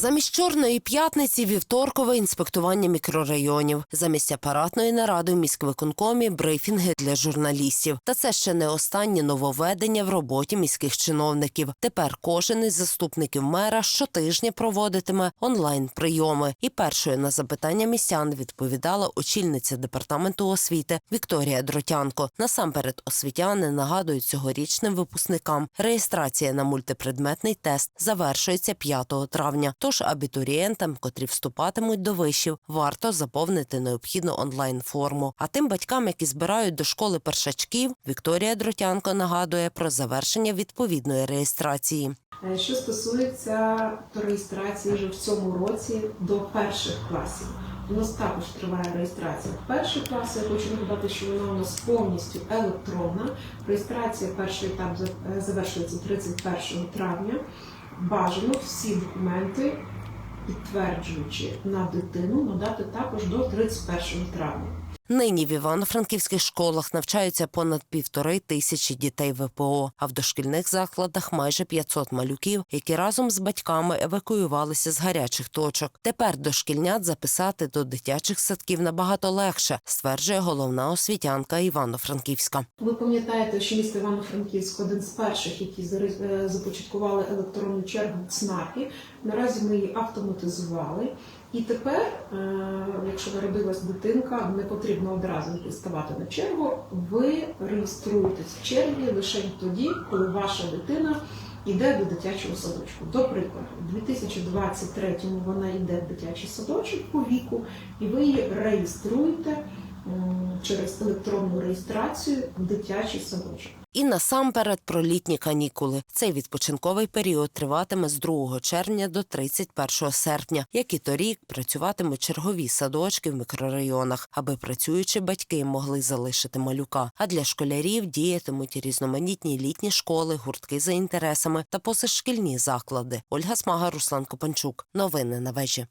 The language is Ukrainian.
Замість чорної п'ятниці вівторкове інспектування мікрорайонів. Замість апаратної наради в міськвиконкомі брифінги для журналістів. Та це ще не останнє нововведення в роботі міських чиновників. Тепер кожен із заступників мера щотижня проводитиме онлайн прийоми. І першою на запитання містян відповідала очільниця департаменту освіти Вікторія Дротянко. Насамперед освітяни нагадують цьогорічним випускникам. Реєстрація на мультипредметний тест завершується 5 травня. Тож абітурієнтам, котрі вступатимуть до вишів, варто заповнити необхідну онлайн форму. А тим батькам, які збирають до школи першачків, Вікторія Дротянко нагадує про завершення відповідної реєстрації. Е, Що стосується реєстрації вже в цьому році до перших класів, у нас також триває реєстрація в перших класах. Я хочу нагадати, що вона у нас повністю електронна. Реєстрація перший етап е, завершується 31 травня. Бажано всі документи, підтверджуючи на дитину, надати також до 31 травня. Нині в івано-франківських школах навчаються понад півтори тисячі дітей ВПО, а в дошкільних закладах майже 500 малюків, які разом з батьками евакуювалися з гарячих точок. Тепер дошкільнят записати до дитячих садків набагато легше, стверджує головна освітянка Івано-Франківська. Ви пам'ятаєте, що місто Івано-Франківськ один з перших, які е, започаткували електронну чергу в ЦНАПі. Наразі ми її автоматизували. І тепер, е, якщо народилась дитинка, не потрібно одразу ставати на чергу. Ви реєструєтесь в черзі лише тоді, коли ваша дитина йде до дитячого садочку. До прикладу, у 2023-му вона йде в дитячий садочок по віку, і ви її реєструєте через електронну реєстрацію в дитячий садочок. І насамперед про літні канікули. Цей відпочинковий період триватиме з 2 червня до 31 серпня, як і торік працюватимуть чергові садочки в мікрорайонах, аби працюючі батьки могли залишити малюка. А для школярів діятимуть різноманітні літні школи, гуртки за інтересами та позашкільні заклади. Ольга Смага, Руслан Копанчук. Новини на вежі.